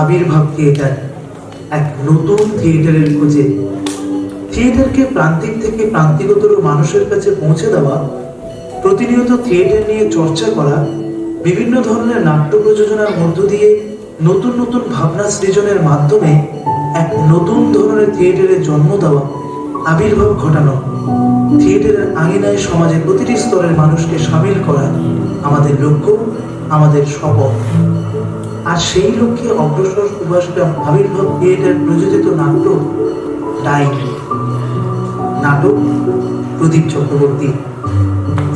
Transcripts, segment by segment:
আবির্ভাব থিয়েটার এক নতুন থিয়েটারের খোঁজে। থিয়েটারকে প্রান্তিক থেকে প্রান্তিকতর মানুষের কাছে পৌঁছে দেওয়া প্রতিনিয়ত থিয়েটার নিয়ে চর্চা করা, বিভিন্ন ধরনের নাট্য প্রযোজনার মধ্য দিয়ে নতুন নতুন ভাবনা সৃজনের মাধ্যমে এক নতুন ধরনের থিয়েটারের জন্ম দেওয়া আবির্ভাব ঘটানো। থিয়েটারের আঙিনায় সমাজের প্রতিটি স্তরের মানুষকে সামিল করা আমাদের লক্ষ্য, আমাদের শপথ। আর সেই লক্ষ্যে অগ্রসর সুভাষগ্রাম আবির্ভাব থিয়েটার প্রযোজিত নাট্য ডাইন। নাটক প্রদীপ চক্রবর্তী।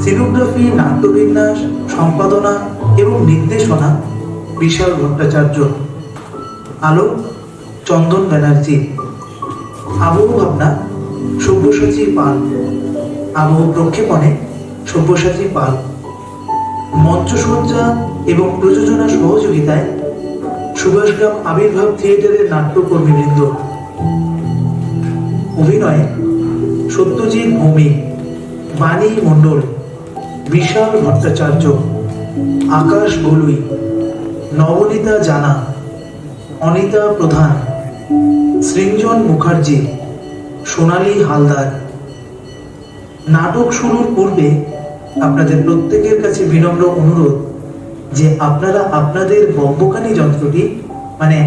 সিনোগ্রাফি নাট্যবিন্যাস, সম্পাদনা এবং নির্দেশনা, বিশাল ভট্টাচার্য। আলো, চন্দন ব্যানার্জি। আবহ ভাবনা, সব্যসাচী পাল। আবহ প্রক্ষেপণে, সব্যসাচী পাল। মঞ্চসজ্জা এবং প্রযোজনা সহযোগিতায়, সুভাষগ্রাম আবির্ভাব থিয়েটারের নাট্যকর্মীবৃন্দ। অভিনয়ে, সত্যজিৎ ভৌমিক। বাণী মণ্ডল। বিশাল ভট্টাচার্য, আকাশ বলুই, নবনীতা জানা, অনিতা প্রধান, সৃঞ্জন মুখার্জি, সোনালী হালদার। নাটক শুরুর পূর্বে আপনাদের প্রত্যেকের কাছে বিনম্র অনুরোধ যে আপনারা আপনাদের বম্বকানি যন্ত্রটি মানে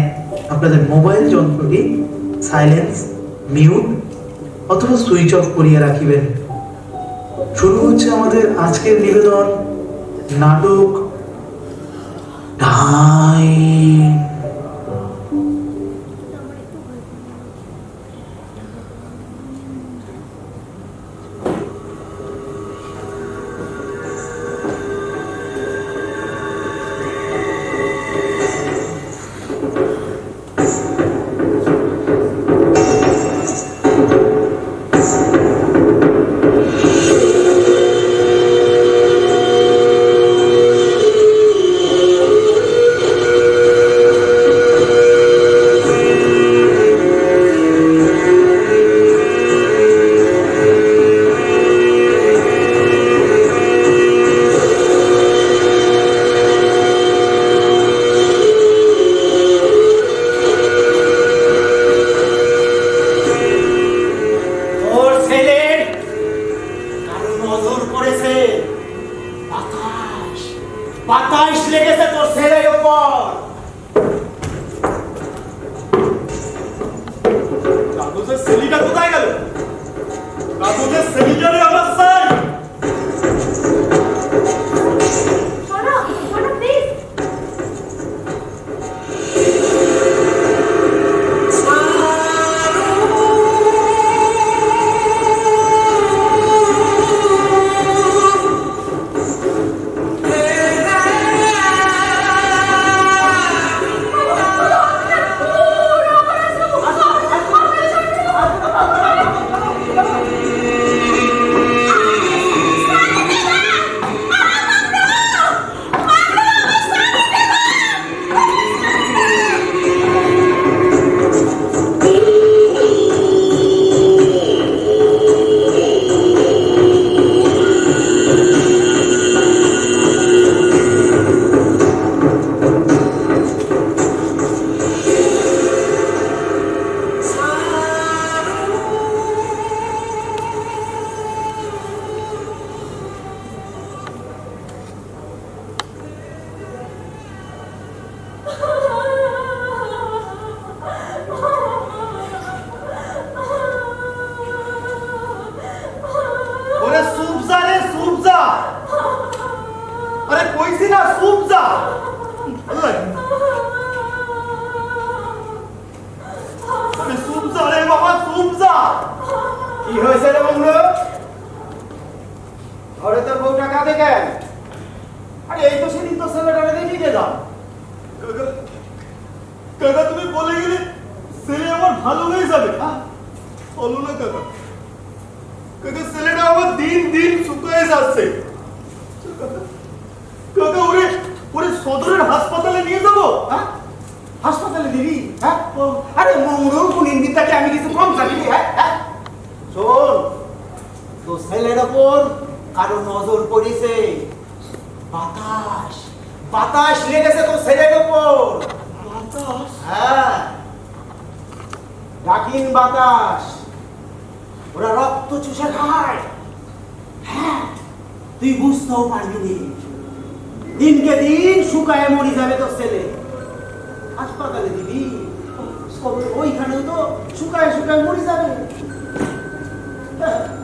আপনাদের মোবাইল যন্ত্রটি সাইলেন্স মিউট অথবা সুইচ অফ করিয়ে রাখিবেন। শুরু হচ্ছে আমাদের আজকের নিবেদন নাটক ডাইন কারও নজর পড়েছে? বাতাস। বাতাস লেগেছে তো ছেলের বাতাস? হ্যাঁ। ডাকিন বাতাস। ওরা রক্ত চুষে খায়। হ্যাঁ তুই বুঝতেও পারবি দিনকে দিন শুকায় মরি যাবে তোর ছেলে। হাসপাতালে দিবি। ওইখানেও তো শুকায় শুকায় মরি যাবে। হ্যাঁ।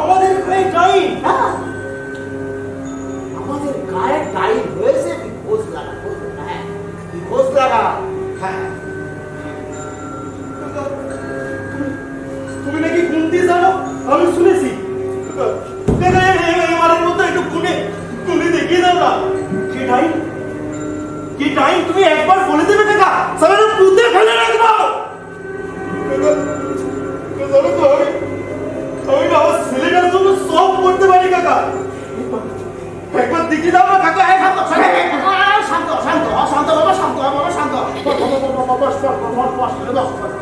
আমাদের গায়ে টাইম হ্যাঁ আমাদের গায়ে ডাইন হয়েছে তুই লাগা হ্যাঁ তুই লাগা হ্যাঁ তুমি নাকি গুনতে জানো আমি শুনেছি এবারের মতো একটু গুনে গুনে দেখিয়ে দাও না কি টাইম কি টাইম তুমি একবার বলে দেবে কাকা সারা পুঁতে ফেলে রাখব কাকা জানো তো আমি আমি না আমার ছেলেটার জন্য সব করতে পারি কাকা একবার দেখিয়ে দাও না কাকা এই শান্ত, শান্ত, শান্ত, শান্ত, শান্ত, বাবা, শান্ত, বাবা, শান্ত। বস, বস, বস, বস, বস, বস, বস, বস, বস, বস, বস।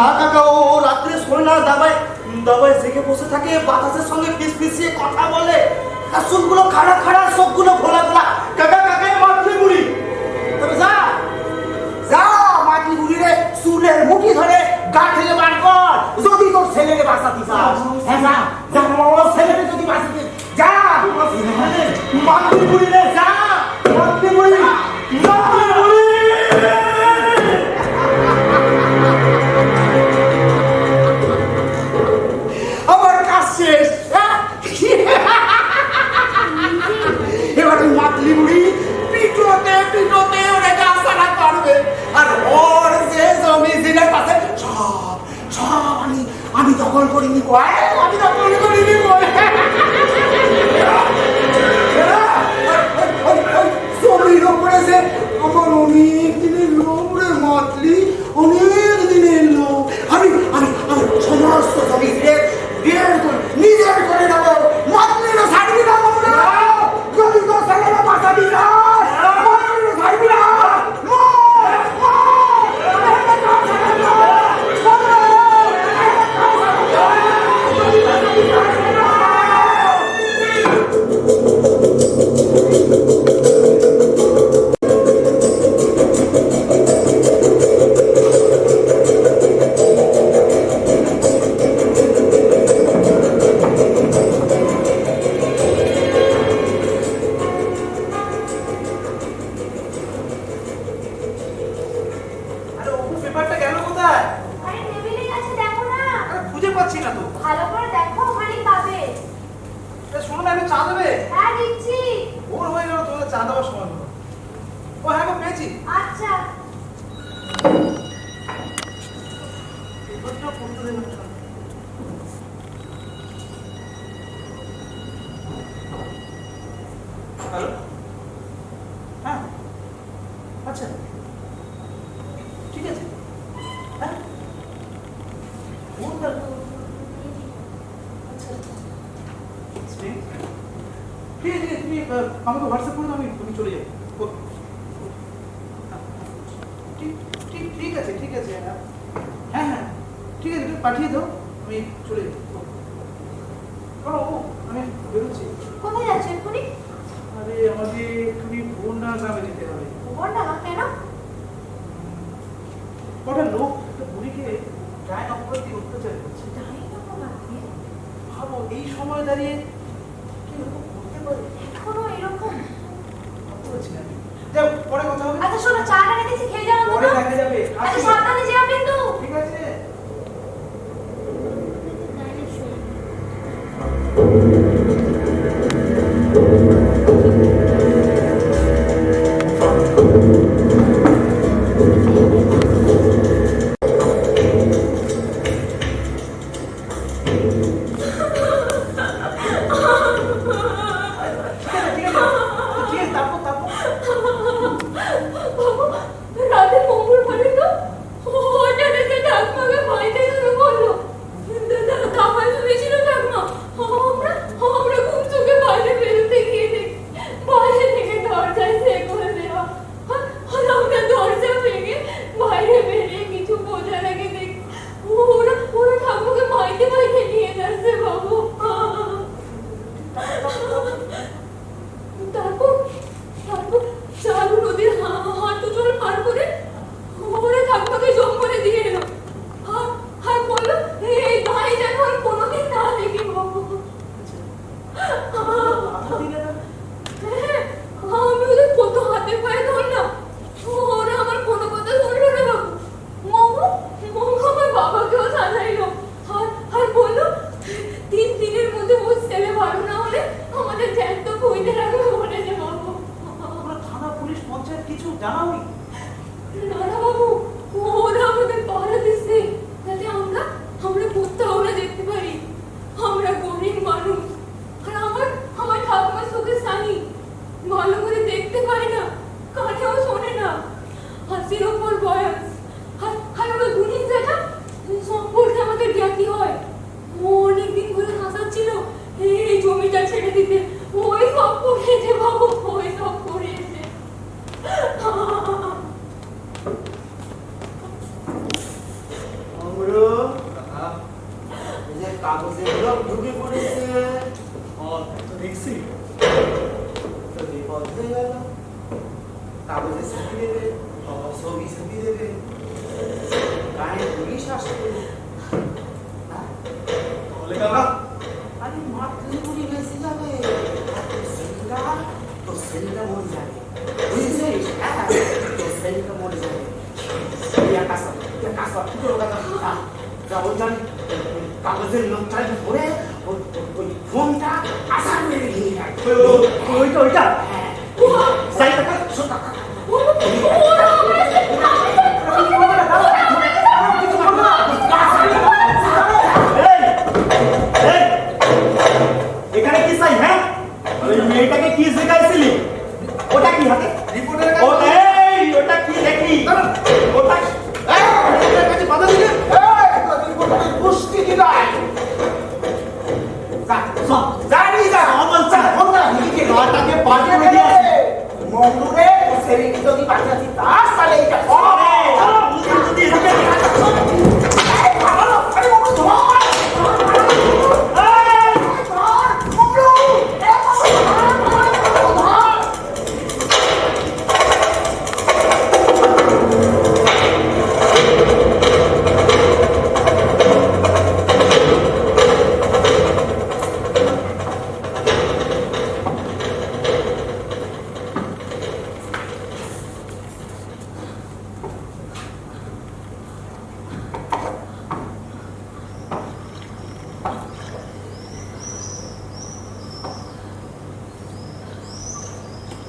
না কাকা ও রাত্রে শোয় না দাবায় দাবায় জেগে বসে থাকে বাতাসের সঙ্গে ফিস ফিসিয়ে কথা বলে। আর চুলগুলো খাড়া খাড়া চোখগুলো খোলা খোলা কাকা কাকাই মাতলে বলি তবে যা যা মাটি বুড়িরে চুলের মুঠি ধরে গা থেকে বার কর। যদি তোর ছেলেকে বাঁচাতে চাস। হ্যাঁ যা যা তোর ছেলেকে যদি বাঁচাতে যা মাতলে বলি রে যা মাতলে বলি মাতলে দখল করিনি কয়? আমি দখল করিনি কয়। জমির ওপরে যে আমার অনেক দিনের লোক রে মাতলি অনেক মেয়ে চলে আমি বেরোচ্ছি। কোথায় যাচ্ছ এক্ষুনি আরে আমাদের এক্ষুনি ভুবনডাঙ্গা গ্রামে যেতে হবে। ভুবনডাঙ্গা কেন? কটা লোক বুড়িকে ডায় অপরাধ দিয়ে অত্যাচার করছে। ভাবো এই সময় দাঁড়িয়ে কি করতে পারে? এখনও এরকম? বলছি আমি। যাও পরে কথা হবে। আচ্ছা শোনো চাটা রেখেছি খেয়ে যাও পরে যাবে। আচ্ছা সাবধানে গেল কাগজে ছবি ওই ফোনটা আসার মেরে ওইটা ওইটা।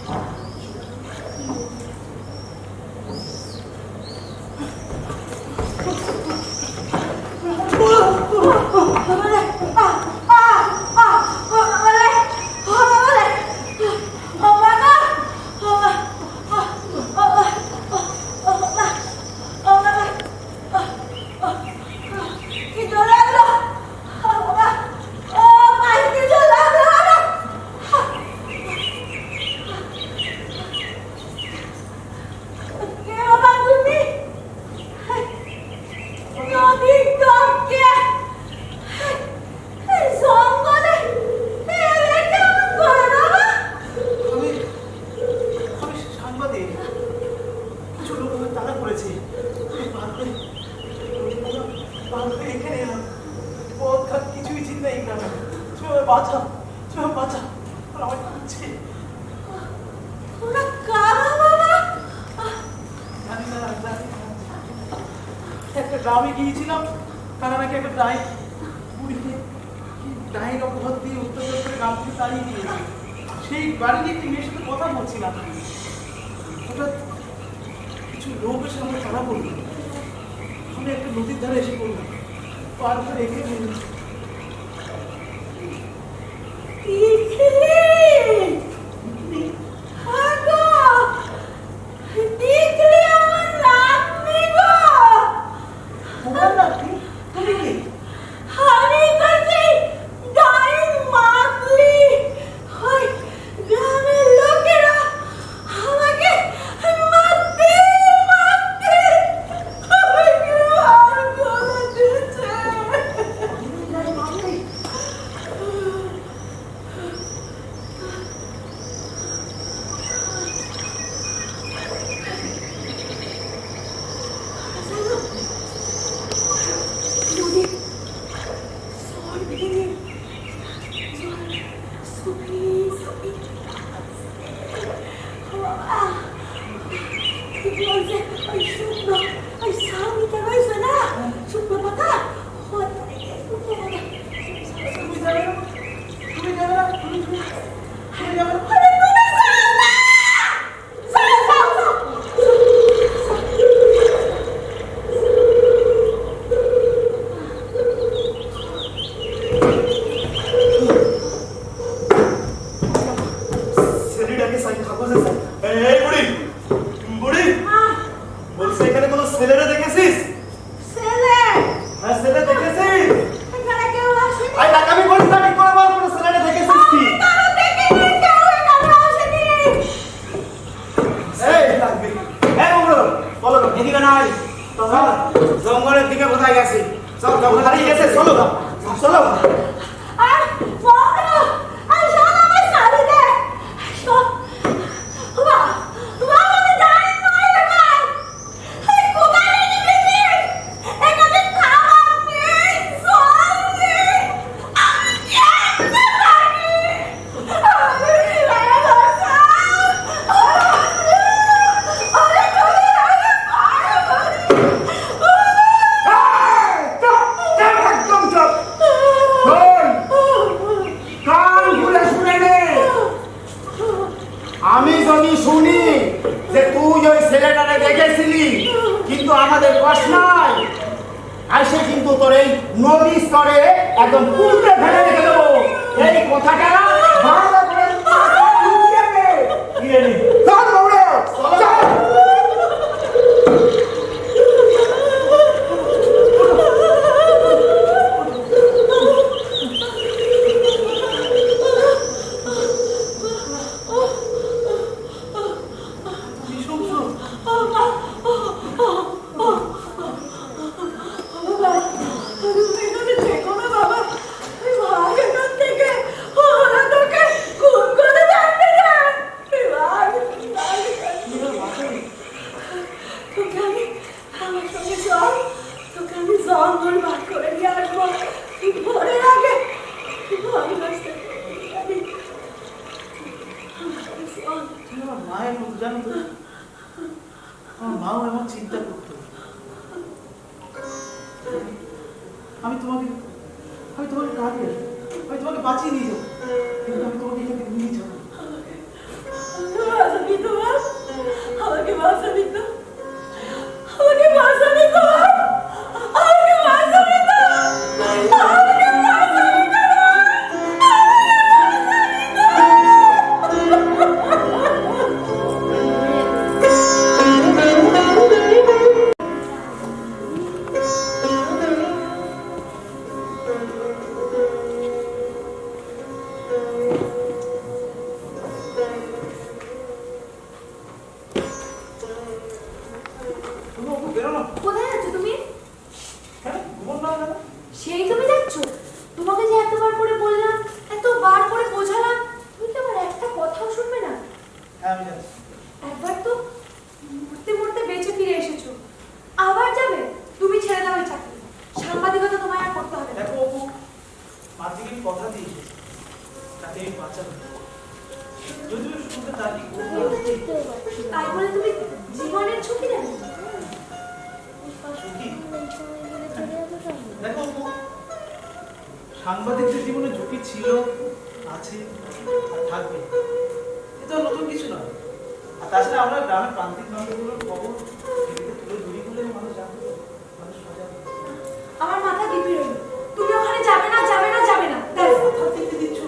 啊 বান্ধবী এখানে এলাম। পথ ঘাট কিছুই চিন্তাই না তুমি আমার বাঁচা তুমি আমার বাঁচা আর আমার কাঁদছে ওরা কারা বাবা? জানি না জানি একটা গ্রামে গিয়েছিলাম তারা নাকি একটা ডাই বুড়িকে ডাইয়ের দিয়ে উত্তর গ্রাম থেকে তাড়িয়ে সেই বাড়ির একটি মেয়ের সাথে কথা বলছিলাম হঠাৎ কিছু লোকের এসে কথা ধরা স্কুলে একটা নদীর ধারে এসে পড়লাম। পার করে এগিয়ে সাংবাদিকদের জীবনে ঝুঁকি ছিল আছে আর থাকবে। এটা নতুন কিছু নয়। আর তাছাড়া আমরা গ্রামের প্রান্তিক মানুষগুলোর খবর টিভিতে তুলে ধরি বলে মানুষ জানতে মানুষ সজাগ আমার মাথা দিবি রইল। তুমি ওখানে যাবে না যাবে না যাবে না। ব্যাস। কথা দিচ্ছ?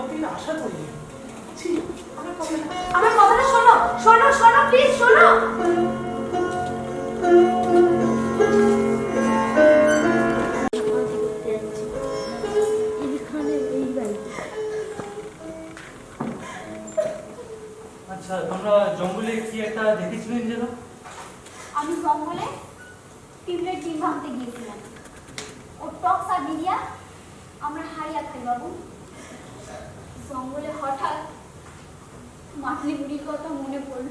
আমি আশা করি আমার কথাটা শোনো শোনো শোনো প্লিজ শোনো। একটা দেখেছিলেন যেন আমি জঙ্গলে টিবলেট ডিম ভাঙতে গিয়েছিলাম। ও টক আর বিরিয়া আমরা হাই খাই বাবু। জঙ্গলে হঠাৎ মাতলি বুড়ির কথা মনে পড়ল।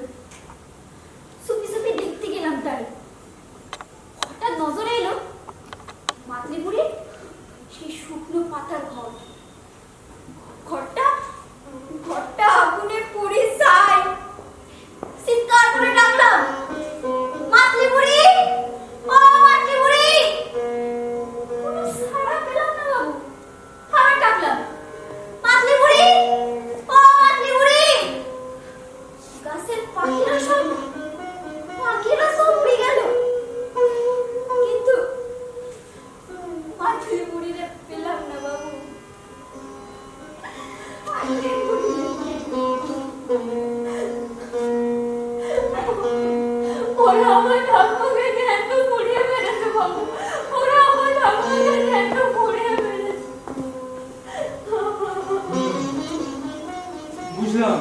বুঝলাম।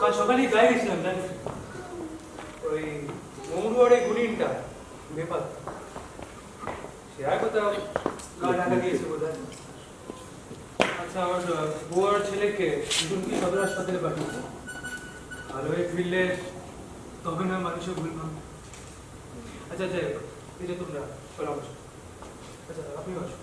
কাল সকালে গায়ে আচ্ছা আমার বউ ছেলেকে দুর্গি সদর হাসপাতালে পাঠিয়েছে। ভালো হয়ে ফিরলে তবে না মানুষও ভুললাম আচ্ছা যাই হোক, এই যে তোমরা আচ্ছা আপনিও আসো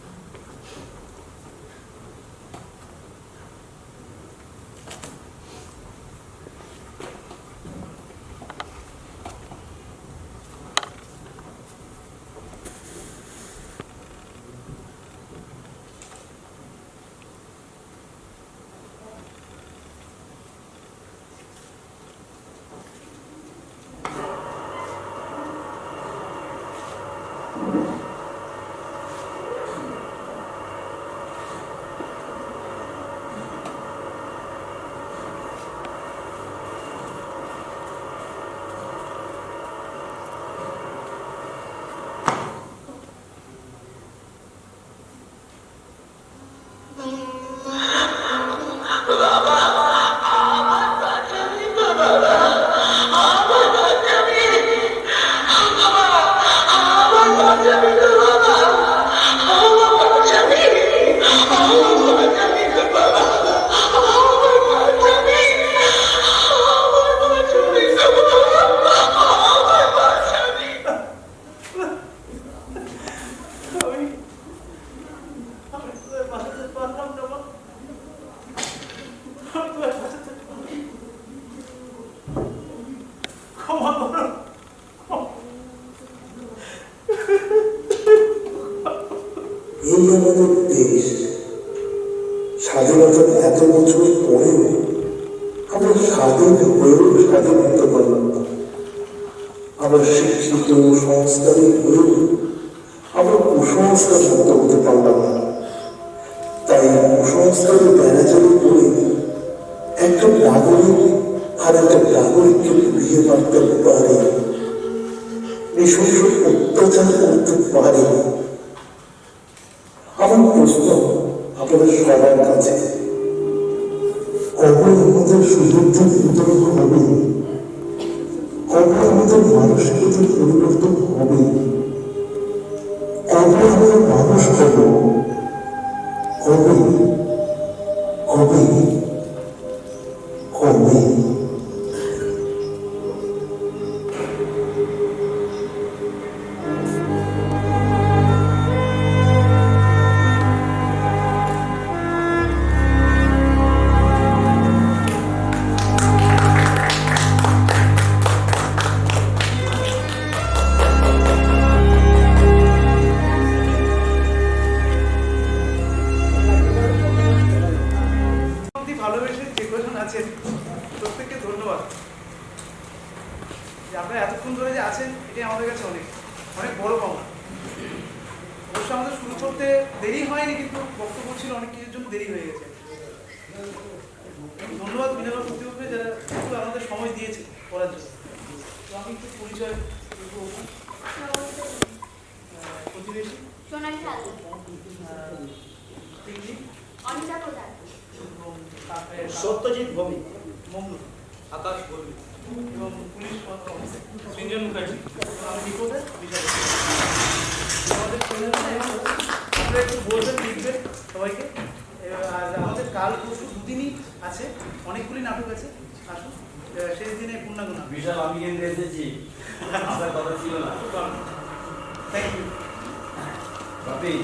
প্রশ্ন আপনাদের সবার কাছে কবে আমাদের সুযোগটা বিতরণ হবে কবে আমাদের মানসিকতার পরিবর্তন হবে। কবে আমরা মানুষ হব, কবে? যে আপনারা এতক্ষণ ধরে যে আছেন এটাই আমাদের কাছে অনেক অনেক বড় পাওনা। অবশ্য আমাদের শুরু করতে দেরি হয়নি কিন্তু বক্তব্য ছিল অনেক কিছুর জন্য দেরি হয়ে গেছে। ধন্যবাদ বিনাল কর্তৃপক্ষকে যারা একটু আমাদের সময় দিয়েছে করার জন্য। তো আমি একটু পরিচয় প্রতিবেশী। সোনালি সত্যজিৎ ভৌমিক। মঙ্গল। আকাশ বলবি এবং পুলিশ সিঞ্জন মুখার্জি। আমি রিপোর্টার আমাদের আপনারা একটু বলবেন লিখবেন সবাইকে। আর আমাদের কাল পরশু দুদিনই আছে। অনেকগুলি নাটক আছে। আসুন শেষ দিনে পূর্ণাগুণা বিশাল আমি কিন্তু এসেছি আপনার কথা ছিল না। Thank you